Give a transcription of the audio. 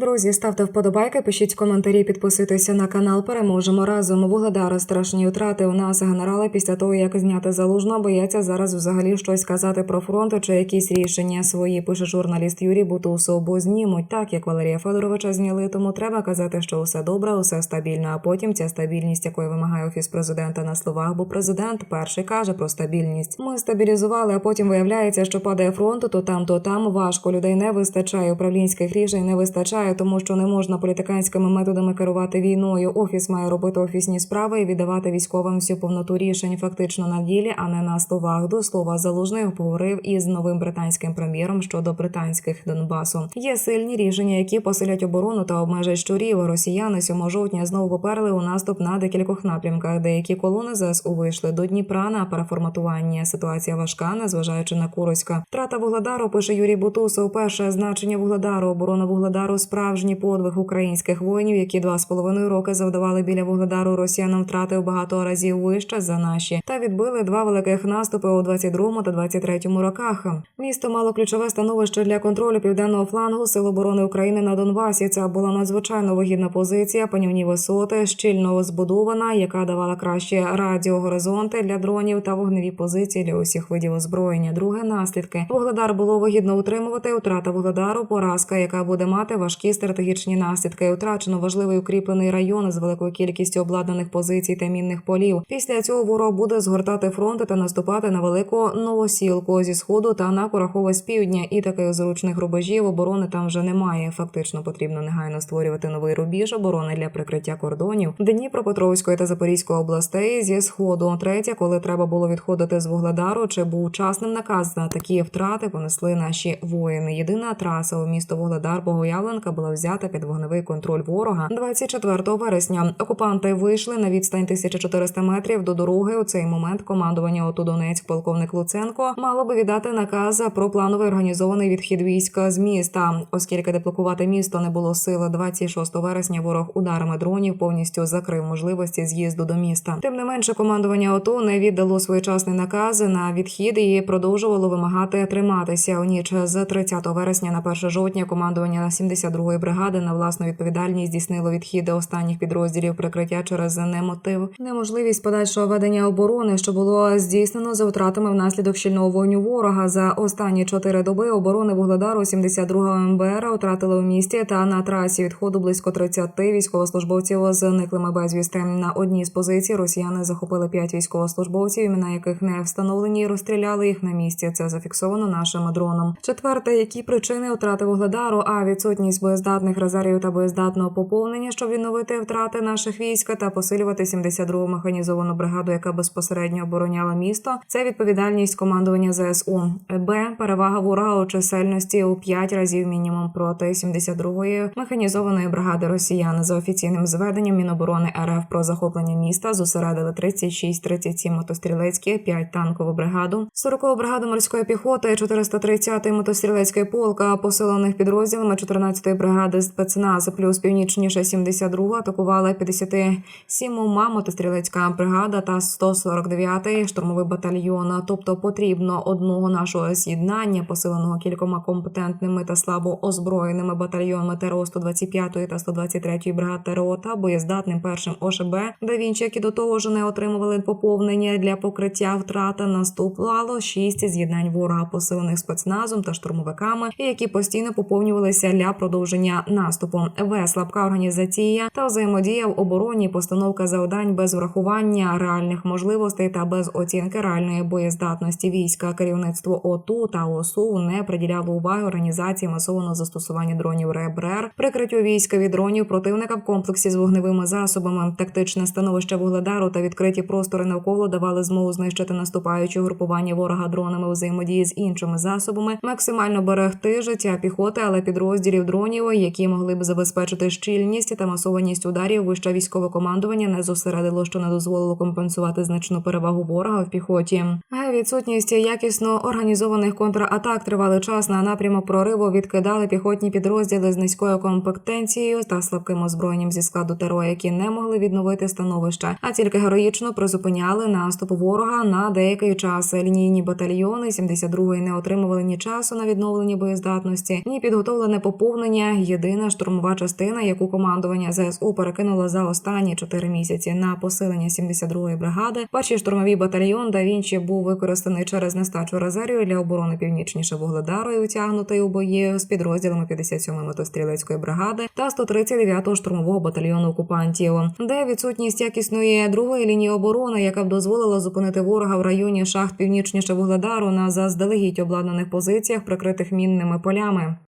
Друзі, ставте вподобайки, пишіть коментарі, підписуйтеся на канал. Переможемо разом. Вугледара страшні втрати. У нас генерали після того, як зняти залужно, бояться зараз взагалі щось казати про фронт чи якісь рішення свої. Пише журналіст Юрій Бутусов, бо знімуть так, як Валерія Федоровича зняли. Тому треба казати, що усе добре, усе стабільно. А потім ця стабільність, якої вимагає офіс президента на словах, бо президент перший каже про стабільність. Ми стабілізували, а потім виявляється, що падає фронт, то там, то там важко. Людей не вистачає. Управлінських рішень не вистачає, тому що не можна політиканськими методами керувати війною. Офіс має робити офісні справи і віддавати військовим всю повноту рішень фактично на ділі, а не на словах. До слова залужний обговорив із новим британським прем'єром щодо британських Донбасу. Є сильні рішення, які посилять оборону та обмежать щурів. Росіяни 7 жовтня знову поперли у наступ на декількох напрямках. Деякі колони ЗСУ вийшли до Дніпра на переформатування. Ситуація важка, незважаючи на Куроська. Втрата вугледару пише Юрій Бутусов. Перше значення вугледару, оборона вугледару, справжній подвиг українських воїнів, які два з половиною роки завдавали біля вугледару росіянам втрати в багато разів вище за наші та відбили два великих наступи у 22-му та 23-му роках. Місто мало ключове становище для контролю південного флангу Сил оборони України на Донбасі. Це була надзвичайно вигідна позиція, панівні висоти, щільно збудована, яка давала кращі радіогоризонти для дронів та вогневі позиції для усіх видів озброєння. Друге наслідки вугледар було вигідно утримувати. Утрата вугледару, поразка, яка буде мати важкі стратегічні наслідки. Утрачено важливий укріплений район з великою кількістю обладнаних позицій та мінних полів. Після цього ворог буде згортати фронти та наступати на велику новосілку зі сходу та на Курахове з півдня. І таких зручних рубежів оборони там вже немає. Фактично потрібно негайно створювати новий рубіж оборони для прикриття кордонів Дніпропетровської та Запорізької областей зі сходу. Третє, коли треба було відходити з вугледару, чи був учасним наказ на такі втрати понесли наші воїни. Єдина траса у місто Вугледар Богоявленка була взята під вогневий контроль ворога 24 вересня. Окупанти вийшли на відстань 1400 метрів до дороги. У цей момент командування ОТУ Донецьк полковник Луценко мало би віддати наказ про плановий організований відхід війська з міста, оскільки деблокувати місто не було сили. 26 вересня ворог ударами дронів повністю закрив можливості з'їзду до міста. Тим не менше, командування ОТУ не віддало своєчасний наказ на відхід і продовжувало вимагати триматися у ніч з 30 вересня на 1 жовтня. Командування 72-ї бригади на власну відповідальність здійснило відхід останніх підрозділів прикриття через немотив, неможливість подальшого ведення оборони, що було здійснено за втратами внаслідок щільного вогню ворога. За останні чотири доби оборони вугледару 72-го МБР втратили у місті та на трасі відходу близько 30 військовослужбовців зниклими безвісти. На одній з позицій росіяни захопили п'ять військовослужбовців, імена яких не встановлені, і розстріляли їх на місці. Це зафіксовано нашим дроном. Четверте, які причини втрати вугледару, а відсутність боєздатних резервів та боєздатного поповнення, щоб відновити втрати наших військ та посилювати 72-го механізовану бригаду, яка безпосередньо обороняла місто. Це відповідальність командування ЗСУ. Б. Перевага ворога у чисельності у 5 разів мінімум проти 72-ї механізованої бригади росіян. За офіційним зведенням Міноборони РФ про захоплення міста зосередили 36-37 мотострілецькі, 5 танкову бригаду, 40-ту бригаду морської піхоти, 430-й мотострілецький полка, посилених підрозділами 14-ї бригади спецназ, плюс північніше 72 атакували 57-ма мотострілецька бригада та 149-й штурмовий батальйон. Тобто потрібно одного нашого з'єднання, посиленого кількома компетентними та слабо озброєними батальйонами ТРО 125-ї та 123-ї бригад ТРО та боєздатним першим ОШБ, де він які до того ж не отримували поповнення для покриття втрати. Наступало шість з'єднань ворога, посилених спецназом та штурмовиками, які постійно поповнювалися для продовження наступу. В слабка організація та взаємодія в обороні, постановка завдань без врахування реальних можливостей та без оцінки реальної боєздатності війська. Керівництво ОТУ та ОСУ не приділяло уваги організації масованого застосування дронів РЕБРЕР, прикриттю війська від дронів противника в комплексі з вогневими засобами, тактичне становище вугледару та відкриті простори навколо давали змогу знищити наступаючі групування ворога дронами взаємодії з іншими засобами, максимально берегти життя піхоти, але підрозділів дронів, які могли б забезпечити щільність та масованість ударів. Вище військове командування не зосередило, що не дозволило компенсувати значну перевагу ворога в піхоті. Відсутність якісно організованих контратак тривалий час на напрямок прориву відкидали піхотні підрозділи з низькою компетенцією та слабким озброєнням зі складу ТРО, які не могли відновити становище, а тільки героїчно призупиняли наступ ворога на деякий час. Лінійні батальйони 72-ї не отримували ні часу на відновлення боєздатності, ні підготовлене поповнення. Єдина штурмова частина, яку командування ЗСУ перекинуло за останні чотири місяці на посилення 72-ї бригади. Перший штурмовий батальйон да Вінчі був використаний через нестачу резервів для оборони північніше Вугледару і у бої з підрозділами 57-ї мотострілецької бригади та 139-го штурмового батальйону окупантів, де відсутність якісної другої лінії оборони, яка б дозволила зупинити ворога в районі шахт північніше Вугледару на заздалегідь обладнаних позиціях, прикритих мінними полями.